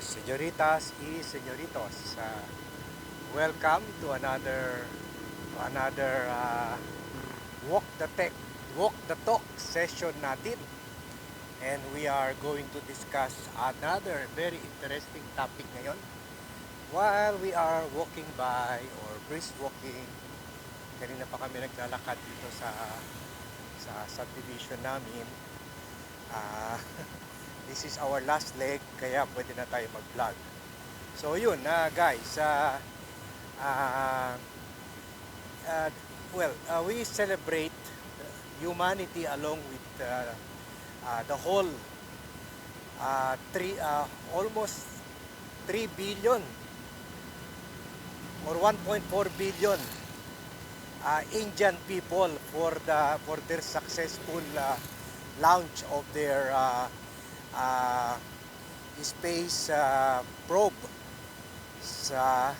Señoritas y señoritos, uh, welcome to another to another uh, walk the tech, walk the talk session natin. And we are going to discuss another very interesting topic ngayon. While we are walking by or brisk walking, kanina pa kami naglalakad dito sa sa subdivision namin. Ah, this is our last leg kaya pwede na tayo mag-vlog. So yun na guys, ah ah, ah, well, ah, we celebrate humanity along with ah, ah, the whole ah, three ah, almost 3 billion or 1.4 billion uh, Indian people for the for their successful uh, launch of their uh, uh, space uh, probe sa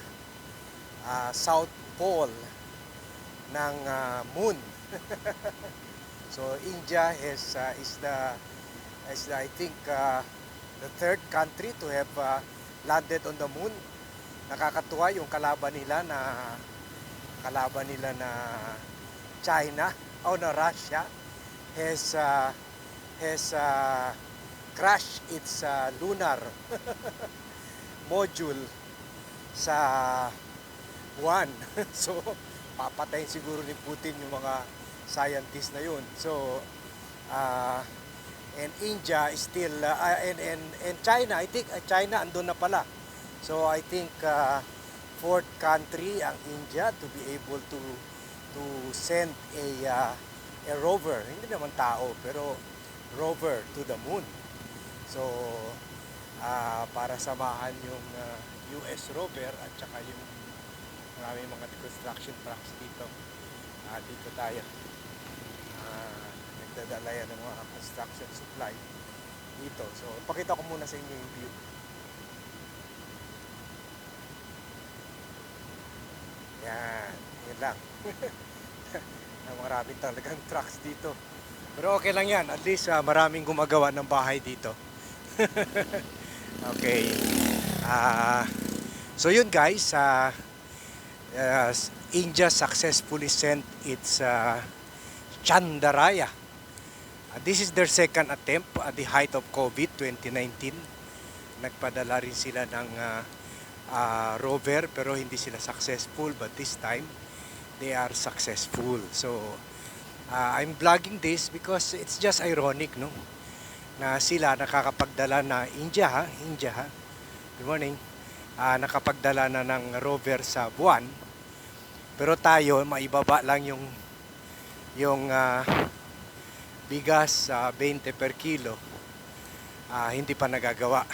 uh, South Pole ng uh, moon. so India is uh, is the is the, I think uh, the third country to have uh, landed on the moon. Nakakatuwa yung kalaban nila na kalaban nila na China o na Russia has uh, has uh, crashed its uh, lunar module sa buwan. so papatayin siguro ni Putin yung mga scientists na yun. So uh, and India is still uh, and, and and China I think uh, China andun na pala. So I think uh, fourth country ang India to be able to to send a uh, a rover, hindi naman tao pero rover to the moon. So ah, para samahan yung uh, US rover at saka yung maraming mga construction trucks dito. Ah, dito tayo. Ah, nagdadala yan ng mga construction supply dito. So, pakita ko muna sa inyo yung view. Yan, yun lang. Marami talagang trucks dito. Pero okay lang yan. At least ah, maraming gumagawa ng bahay dito. okay. Ah, so yun guys, ah, ah, India successfully sent its ah, Chandaraya. Ah, this is their second attempt at the height of COVID 2019. Nagpadala rin sila ng ah, ah, rover pero hindi sila successful but this time they are successful. So ah, I'm vlogging this because it's just ironic no na sila nakakapagdala na India India. Good morning. Ah, nakapagdala na ng rover sa buwan. Pero tayo maibaba lang yung yung ah, bigas sa 20 per kilo. Ah, hindi pa nagagawa.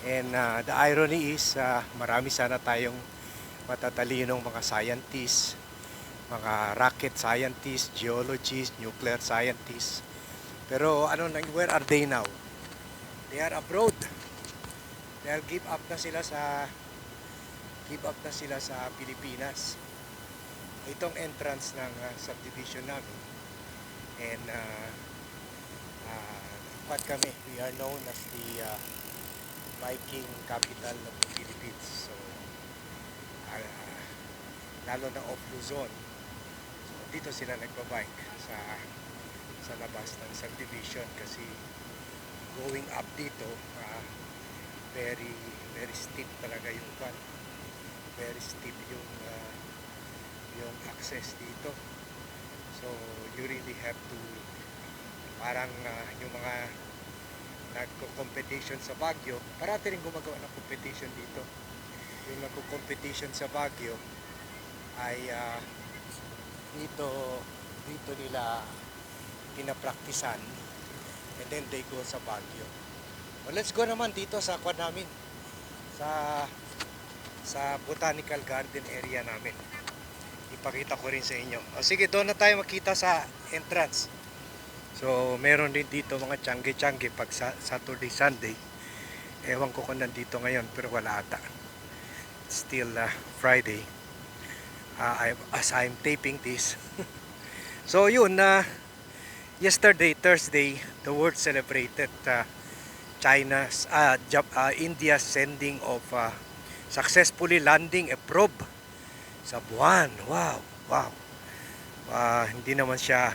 And uh, the irony is, uh, marami sana tayong matatalinong mga scientists, mga rocket scientists, geologists, nuclear scientists. Pero ano, where are they now? They are abroad. Dahil give up na sila sa give up na sila sa Pilipinas. Itong entrance ng uh, subdivision namin. And uh, uh, what kami, we are known as the uh, biking capital of the Philippines. So, ah, lalo na off Luzon. So, dito sila nagbabike sa sa labas ng subdivision kasi going up dito, ah, very very steep talaga yung van. Very steep yung ah, yung access dito. So, you really have to parang ah, yung mga nagko-competition sa Baguio, parati rin gumagawa ng competition dito. Yung nagko-competition sa Baguio ay ah, dito dito nila pinapraktisan and then they go sa Baguio. Well, let's go naman dito sa kwan namin sa sa botanical garden area namin. Ipakita ko rin sa inyo. O sige, doon na tayo makita sa entrance. So, meron din dito mga tiyangge-tiyangge pag sa Saturday, Sunday. Ewan ko kung nandito ngayon, pero wala ata. Still uh, Friday. Uh, I, as I'm taping this. so, yun na. Yesterday, Thursday, the world celebrated uh, China's uh, Jap- uh, India's sending of uh, successfully landing a probe sa buwan. Wow, wow. Ah, hindi naman siya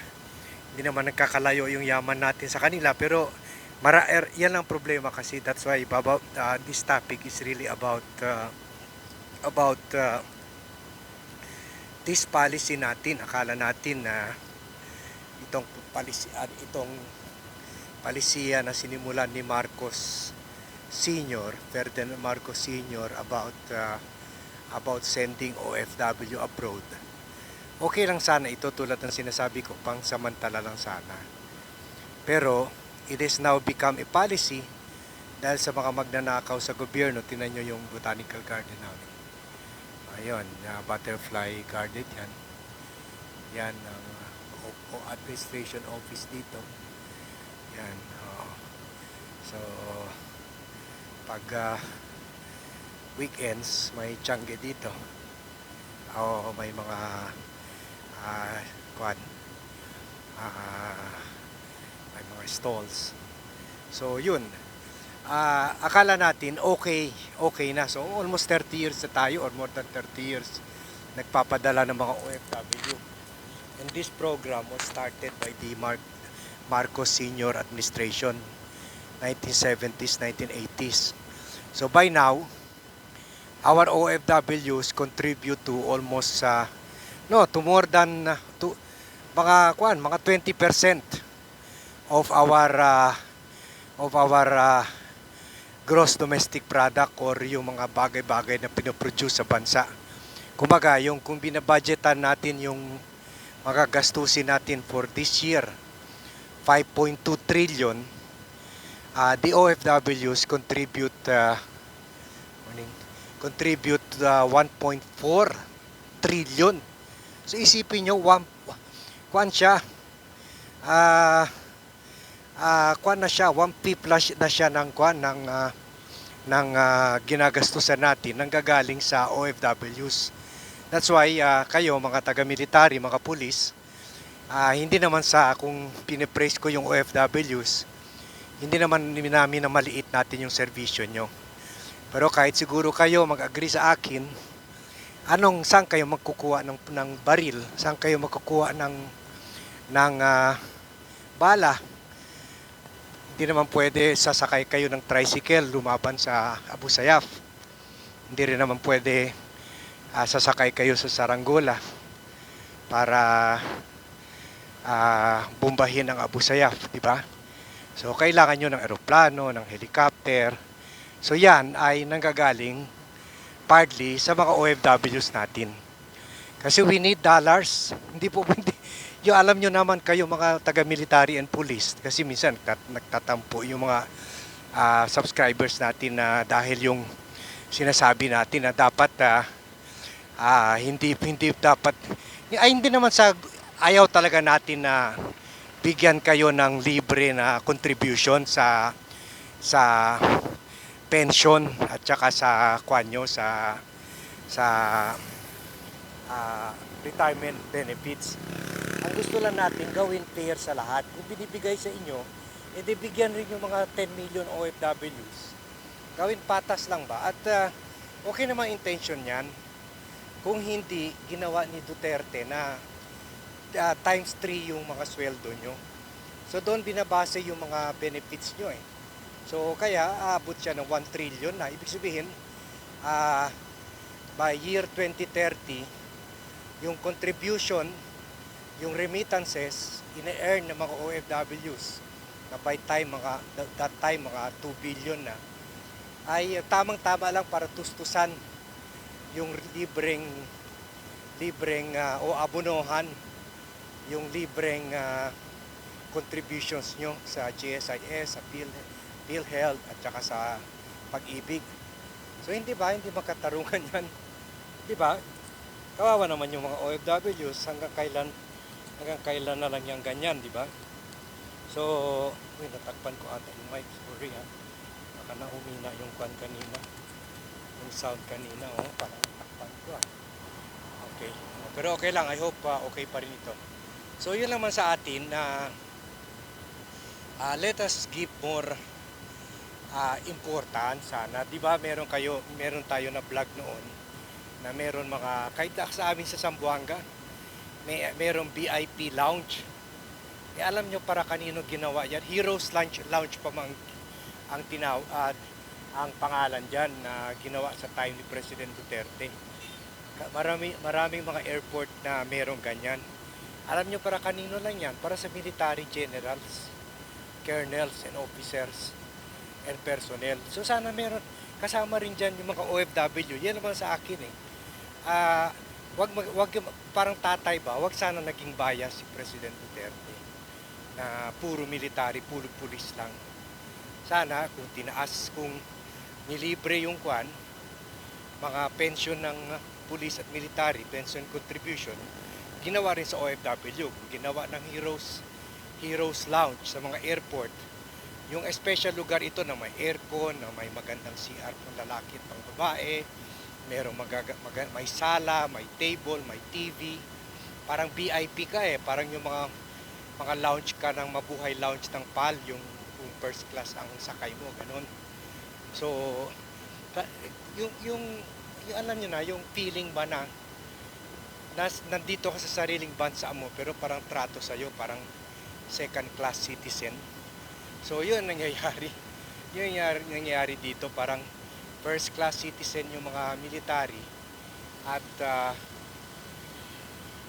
hindi naman nagkakalayo yung yaman natin sa kanila pero mara yan ang problema kasi that's why about uh, this topic is really about uh, about uh, this policy natin akala natin na itong policy ah, itong palisiya na sinimulan ni Marcos Senior, Ferdinand Marcos Senior about uh, about sending OFW abroad. Okay lang sana ito tulad ng sinasabi ko, pang samantala lang sana. Pero it is now become a policy dahil sa mga magnanakaw sa gobyerno, tinan nyo yung botanical garden namin. Ayun, uh, butterfly garden yan. Yan ang o- administration office dito. Yan. oo. So, pag ah, weekends, may tiyangge dito. O may mga ah kwan, ah, may mga stalls. So, yun. Ah, akala natin okay, okay na. So, almost 30 years na tayo or more than 30 years nagpapadala ng mga OFW. And this program was started by the Mar- Marcos Senior Administration 1970s, 1980s. So by now, our OFWs contribute to almost uh, no, to more than uh, to mga kuan, mga 20% of our uh, of our uh, gross domestic product or yung mga bagay-bagay na pinoproduce sa bansa. Kumbaga, yung kung binabudgetan natin yung mga gastusin natin for this year, 5.2 trillion, uh, the OFWs contribute uh, morning, contribute uh, 1.4 trillion. So isipin nyo, one, kwan siya, ah ah kwan na siya, one fifth na siya- ng kwan, ng, ah, ng ah, ginagastusan natin, nang gagaling sa OFWs. That's why ah, kayo, mga taga-military, mga pulis, ah, hindi naman sa kung pinipraise ko yung OFWs, hindi naman namin na maliit natin yung servisyo nyo. Pero kahit siguro kayo mag-agree sa akin, anong saan kayo magkukuha ng ng baril? Saan kayo magkukuha ng ng ah, bala? Hindi naman pwede sasakay kayo ng tricycle lumaban sa Abu Sayyaf. Hindi rin naman pwede ah, sasakay kayo sa Saranggola para ah, bombahin ang Abu Sayyaf, di ba? So kailangan nyo ng eroplano, ng helicopter. So yan ay nanggagaling partly sa mga OFWs natin. Kasi we need dollars. Hindi po hindi. Yung alam nyo naman kayo mga taga-military and police kasi minsan nagtat- nagtatampo yung mga ah, subscribers natin na dahil yung sinasabi natin na dapat ah, ah, hindi hindi dapat ay hindi naman sa ayaw talaga natin na bigyan kayo ng libre na contribution sa sa pension at saka sa kwanyo sa sa ah, retirement benefits. Ang gusto lang natin gawin fair sa lahat. Kung binibigay sa inyo, edi bigyan rin yung mga 10 million OFWs. Gawin patas lang ba? At ah, okay naman intention niyan. Kung hindi ginawa ni Duterte na ah, times 3 yung mga sweldo nyo. So doon binabase yung mga benefits nyo eh. So kaya aabot siya ng 1 trillion na. Ibig sabihin, ah, by year 2030, yung contribution, yung remittances, ine-earn ng mga OFWs na by time mga that time mga 2 billion na ay tamang-tama lang para tustusan yung libreng libreng ah, o abonohan yung libreng ah, contributions nyo sa GSIS, sa Phil, PhilHealth at saka sa pag-ibig. So hindi ba, hindi makatarungan yan? Di ba? Kawawa naman yung mga OFWs hanggang kailan hanggang kailan na lang yung ganyan, di ba? So, uy, natakpan ko ata yung mic, sorry ha. Baka na humina yung kwan kanina. Yung sound kanina, oh, parang natakpan ko ah. Okay. Pero okay lang, I hope ah, okay pa rin ito. So, yun naman sa atin na ah, let us give more ah, important sana. 'Di ba meron kayo, meron tayo na vlog noon na meron mga kahit sa amin sa Zamboanga, may meron VIP lounge. Eh, alam nyo para kanino ginawa yan? Heroes Lounge, lounge pa mang ang tinaw ah, ang pangalan diyan na ginawa sa time ni President Duterte. Marami maraming mga airport na merong ganyan. Alam nyo para kanino lang yan? Para sa military generals, colonels and officers and personnel. So sana meron kasama rin diyan yung mga OFW. Yan naman sa akin eh. Ah, wag wag parang tatay ba, wag sana naging bias si President Duterte na puro military, puro pulis lang. Sana kung tinaas, kung nilibre yung kwan, mga pension ng pulis at military, pension contribution, ginawa rin sa OFW. Ginawa ng Heroes, Heroes Lounge sa mga airport, yung special lugar ito na may aircon, na may magandang CR pang lalaki at pang babae, merong magaga, maga, may sala, may table, may TV. Parang VIP ka eh, parang yung mga mga lounge ka ng mabuhay lounge ng PAL, yung, yung first class ang sakay mo, ganun. So, yung, yung, yung alam nyo na, yung feeling ba na nas, nandito ka sa sariling bansa mo pero parang trato sa'yo, parang second class citizen. So, yun ang nangyayari. Yun ang nangyayari, nangyayari dito, parang first class citizen yung mga military at ah,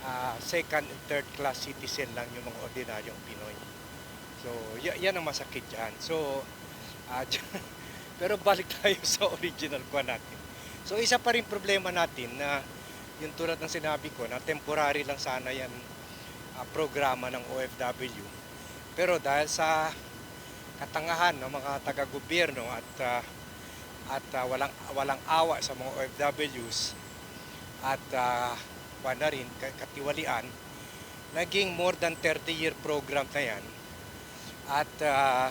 ah, second and third class citizen lang yung mga ordinaryong Pinoy. So, yan ang masakit dyan. So, ah, pero balik tayo sa original ko natin. So, isa pa rin problema natin na yung tulad ng sinabi ko na temporary lang sana yan ah, programa ng OFW. Pero dahil sa katangahan ng mga taga-gobyerno at ah, at ah, walang walang awa sa mga OFWs at uh, na rin ka- katiwalian naging more than 30 year program na yan at ah,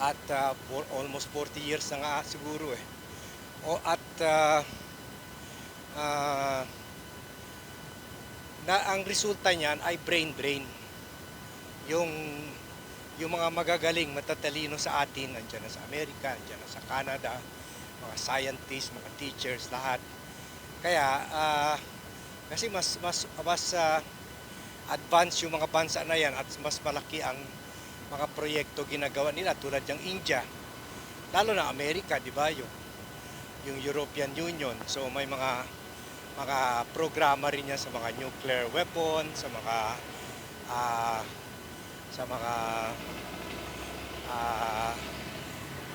at ah, for almost 40 years na nga siguro eh. O at ah, ah, na ang resulta niyan ay brain drain. Yung yung mga magagaling matatalino sa atin nandiyan na sa Amerika nandiyan na sa Canada mga scientists mga teachers lahat. Kaya ah, kasi mas mas mas ah, advanced yung mga bansa na yan at mas malaki ang mga proyekto ginagawa nila tulad ng India lalo na Amerika di ba yung yung European Union so may mga mga programa rin yan sa mga nuclear weapon sa mga ah, sa mga ah,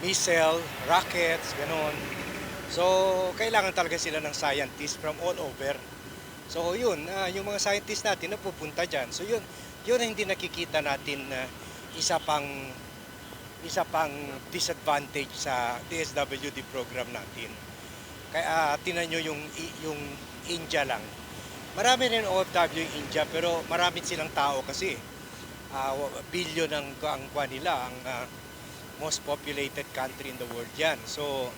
missile, rockets, ganon. So, kailangan talaga sila ng scientists from all over. So, yun, ah, yung mga scientists natin napupunta dyan. So, yun, yun ang hindi nakikita natin na isa pang isa pang disadvantage sa DSWD program natin. Kaya uh, tinan nyo yung, yung India lang. Marami rin OFW yung India pero marami silang tao kasi. Uh, billion ang, ang kuha nila, ang ah, most populated country in the world yan. So,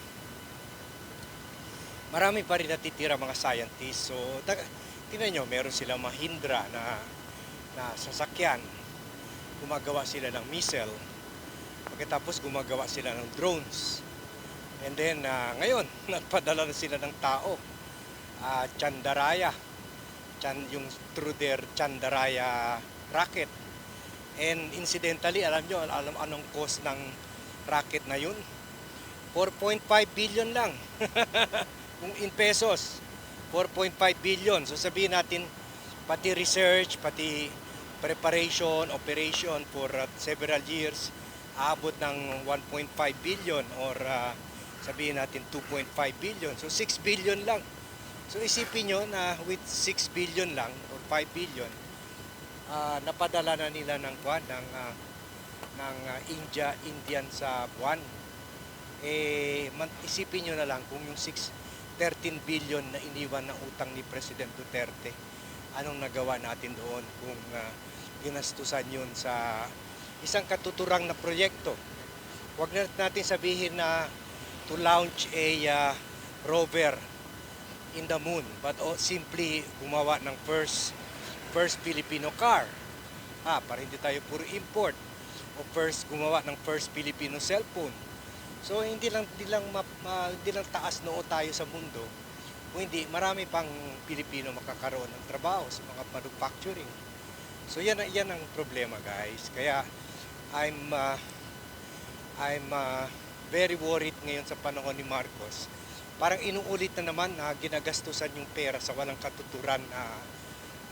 marami pa rin natitira mga scientists. So, tingnan nyo, meron silang Mahindra na, na sasakyan. Gumagawa sila ng missile. Pagkatapos gumagawa sila ng drones. And then, ah, ngayon, nagpadala na sila ng tao. Ah, Chandaraya. Chan, yung through their Chandaraya rocket. And incidentally, alam nyo, alam anong cost ng rocket na yun? 4.5 billion lang. Kung in pesos, 4.5 billion. So sabihin natin, pati research, pati preparation, operation for uh, several years, aabot ng 1.5 billion or uh, sabihin natin 2.5 billion. So 6 billion lang. So isipin nyo na with 6 billion lang or 5 billion, ah, napadala na nila ng buwan ng, ah, ng ah, India, Indian sa buwan. Eh, man, isipin nyo na lang kung yung 6, 13 billion na iniwan ng utang ni President Duterte, anong nagawa natin doon kung ah, ginastusan yun sa isang katuturang na proyekto. Huwag na natin sabihin na to launch a ah, rover in the moon, but oh, simply gumawa ng first first Filipino car. Ah, para hindi tayo puro import. o first gumawa ng first Filipino cellphone. So hindi lang hindi lang ma, ma- hindi lang taas noo tayo sa mundo. Kung hindi marami pang Pilipino makakaroon ng trabaho sa mga manufacturing. So yan yan ang problema guys. Kaya I'm uh, I'm uh, very worried ngayon sa panahon ni Marcos. Parang inuulit na naman na ginagastusan yung pera sa walang katuturan na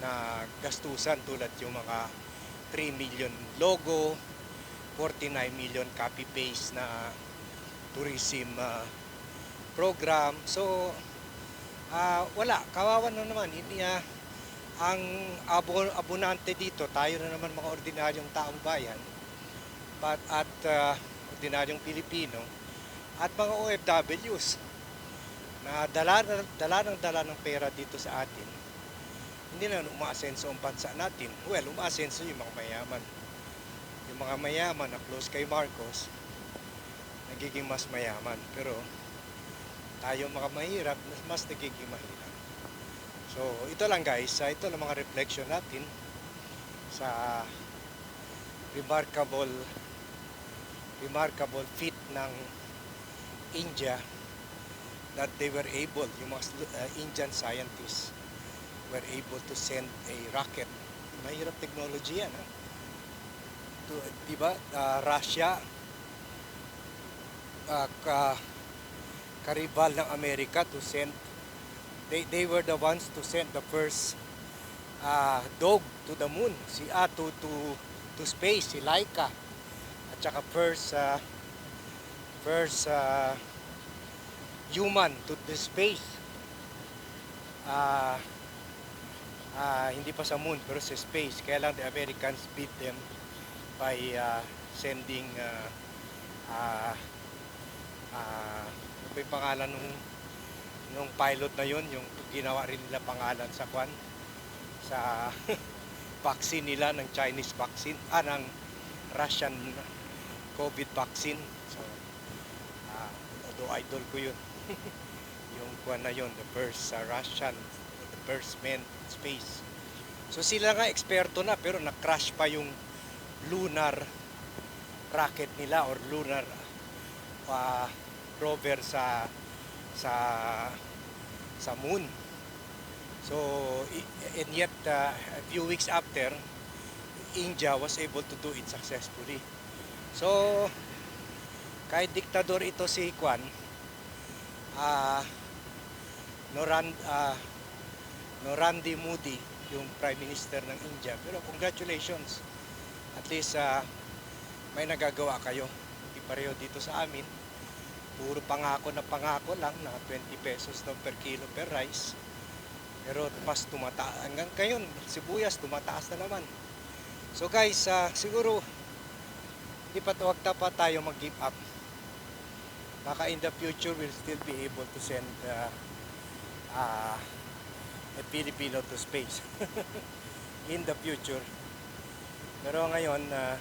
na gastusan tulad yung mga 3 million logo, 49 million copy paste na tourism uh, program. So ah, wala, kawawa na naman. Hindi ah, ang abo, abonante dito, tayo na naman mga ordinaryong taong bayan but at ah, ordinaryong Pilipino at mga OFWs na dala, dala ng dala ng pera dito sa atin hindi na umaasenso ang bansa natin. Well, umaasenso yung mga mayaman. Yung mga mayaman na close kay Marcos, nagiging mas mayaman. Pero tayo mga mahirap, mas, mas nagiging mahirap. So, ito lang guys. Ito lang mga reflection natin sa remarkable remarkable feat ng India that they were able, yung mga uh, Indian scientists were able to send a rocket. Mahirap technology yan. Ha? To, di ba? Ah, Russia, ah, ka, karibal ng Amerika to send they, they were the ones to send the first ah, dog to the moon si ah, to, to, to space si Laika. At saka first ah, first ah, human to the space. Ah ah, hindi pa sa moon pero sa space. Kaya lang the Americans beat them by ah, sending ah, ah, ano ba yung pangalan nung nung pilot na yun yung ginawa rin nila pangalan sa kwan sa vaccine nila ng Chinese vaccine ah ng Russian COVID vaccine. So ah, although idol ko yun yung kwan na yun the first sa Russian the first man in space. So sila nga eksperto na pero na-crash pa yung lunar rocket nila or lunar ah, rover sa sa sa moon. So and yet uh, a few weeks after India was able to do it successfully. So kahit diktador ito si Kwan ah Noran ah, Norandi Modi yung prime minister ng India. Pero congratulations. At least ah, may nagagawa kayo. Hindi dito sa amin puro pangako na pangako lang na 20 pesos daw per kilo per rice. Pero mas tumataas hanggang ngayon sibuyas tumataas na naman. So guys ah, siguro di pa wag na pa tayo mag give up. Baka in the future we'll still be able to send uh, uh, a Filipino to space. In the future. Pero ngayon uh,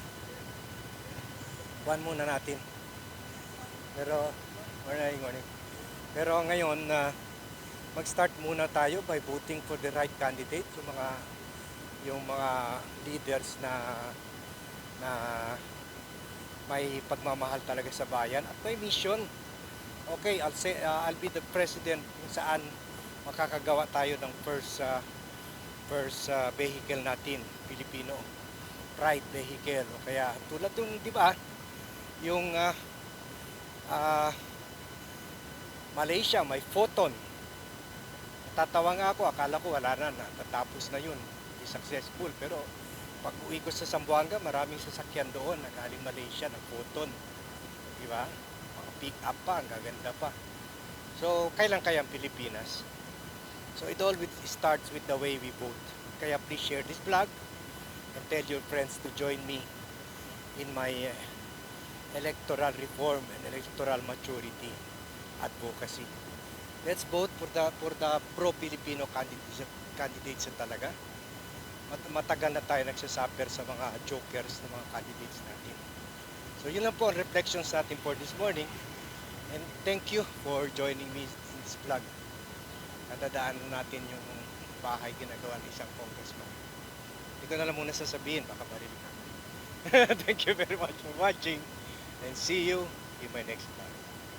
one muna natin. Pero morning, morning. Pero ngayon na mag-start muna tayo by voting for the right candidate, yung mga yung mga leaders na na may pagmamahal talaga sa bayan at may mission. Okay, I'll say uh, I'll be the president kung saan makakagawa tayo ng first uh, first uh, vehicle natin, Filipino pride vehicle. O kaya tulad yung, di ba, yung uh, ah, Malaysia may photon. Tatawa nga ako, akala ko wala na, natatapos na yun. Hindi successful. Pero pag uwi ko sa Zamboanga, maraming sasakyan doon na galing Malaysia na photon. Di ba? Mga pick up pa, ang gaganda pa. So, kailan kaya ang Pilipinas? So, it all with, starts with the way we vote. Kaya please share this vlog and tell your friends to join me in my uh, electoral reform and electoral maturity advocacy. Let's vote for the for the pro-Filipino candidates candidates talaga. Mat- matagal na tayo nagsasuffer sa mga jokers na mga candidates natin. So yun lang po ang reflections natin for this morning. And thank you for joining me in this vlog. Nadadaan natin yung bahay ginagawa ng isang congressman. Ko na lang muna sasabihin, baka marinig ako. Thank you very much for watching and see you in my next vlog.